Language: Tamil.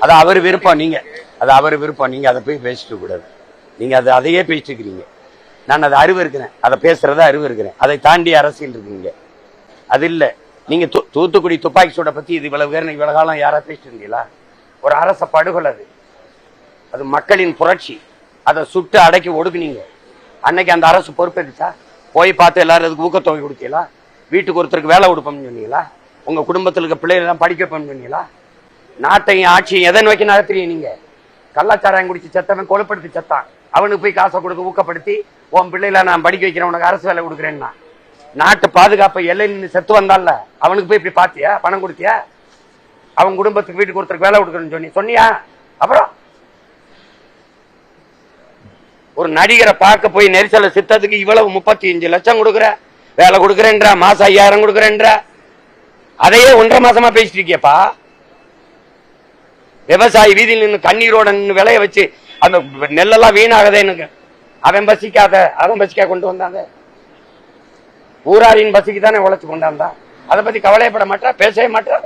அது அவர் விருப்பம் நீங்க. அது அவர் விருப்பம் நீங்க அதை போய் பேசிட்டு கூடாது. நீங்க அது அதையே பேசிட்டு இருக்கிறீங்க நான் அதை அறிவு இருக்கிறேன். அதை பேசுறத அறிவு இருக்கிறேன். அதை தாண்டி அரசியல் இருக்குங்க. அது இல்ல. நீங்க தூ- தூத்துக்குடி துப்பாக்கி சூட பத்தி இது இவ்வளவு பேர் இவ்வளவு காலம் யாரா பேசிட்டு இருந்தீங்களா ஒரு அரச படுகொலை அது. அது மக்களின் புரட்சி. அதை சுட்டு அடக்கி ஒடுக்குனீங்க. அன்னைக்கு அந்த அரசு பொறுப்பேற்றுச்சா போய் பார்த்து எல்லாரும் அதுக்கு ஊக்கத்தொகை கொடுத்தீங்களா? வீட்டுக்கு ஒருத்தருக்கு வேலை கொடுப்போம்னு சொன்னீங்களா? உங்க குடும்பத்தில் இருக்க பிள்ளைகள்லாம் படிக்க பண்ணுவீங்களா சொன்னீங்களா நாட்டையும் ஆட்சியும் எதை நோக்கி நடத்துறீங்க நீங்க? கள்ளச்சாராயம் குடிச்சு செத்தவன் கொலைப்படுத்தி செத்தான். அவனுக்கு போய் காசை கொடுத்து ஊக்கப்படுத்தி உன் பிள்ளைகளை நான் படிக்க வைக்கிறேன் உனக்கு அரசு வேலை கொடுக்குறேன்னா. நாட்டு பாதுகாப்பை எல்லை நின்று செத்து வந்தால அவனுக்கு போய் இப்படி பாத்தியா பணம் கொடுத்தியா? அவன் குடும்பத்துக்கு வீட்டுக்கு ஒருத்தருக்கு வேலை கொடுக்குறேன்னு சொன்னி சொன்னியா? அப்புறம்? ஒரு நடிகரை பார்க்க போய் நெரிசலை சித்தத்துக்கு இவ்வளவு முப்பத்தி அஞ்சு லட்சம் கொடுக்குற வேலை கொடுக்குறேன்றா மாசம் ஐயாயிரம் கொடுக்குறேன்றா. அதையே ஒன்றரை மாசமா பேசிட்டு இருக்கியப்பா. விவசாயி வீதியில் நின்று கண்ணீரோட நின்று விளைய வச்சு அந்த நெல்லெல்லாம் வீணாகதேன்னு அவன் பசிக்காத அவன் பசிக்கா கொண்டு வந்தாங்க. ஊராரின் பசிக்கு தானே உழைச்சு கொண்டாந்தான். அதை பத்தி கவலைப்பட மாட்டா பேசவே மாட்டா.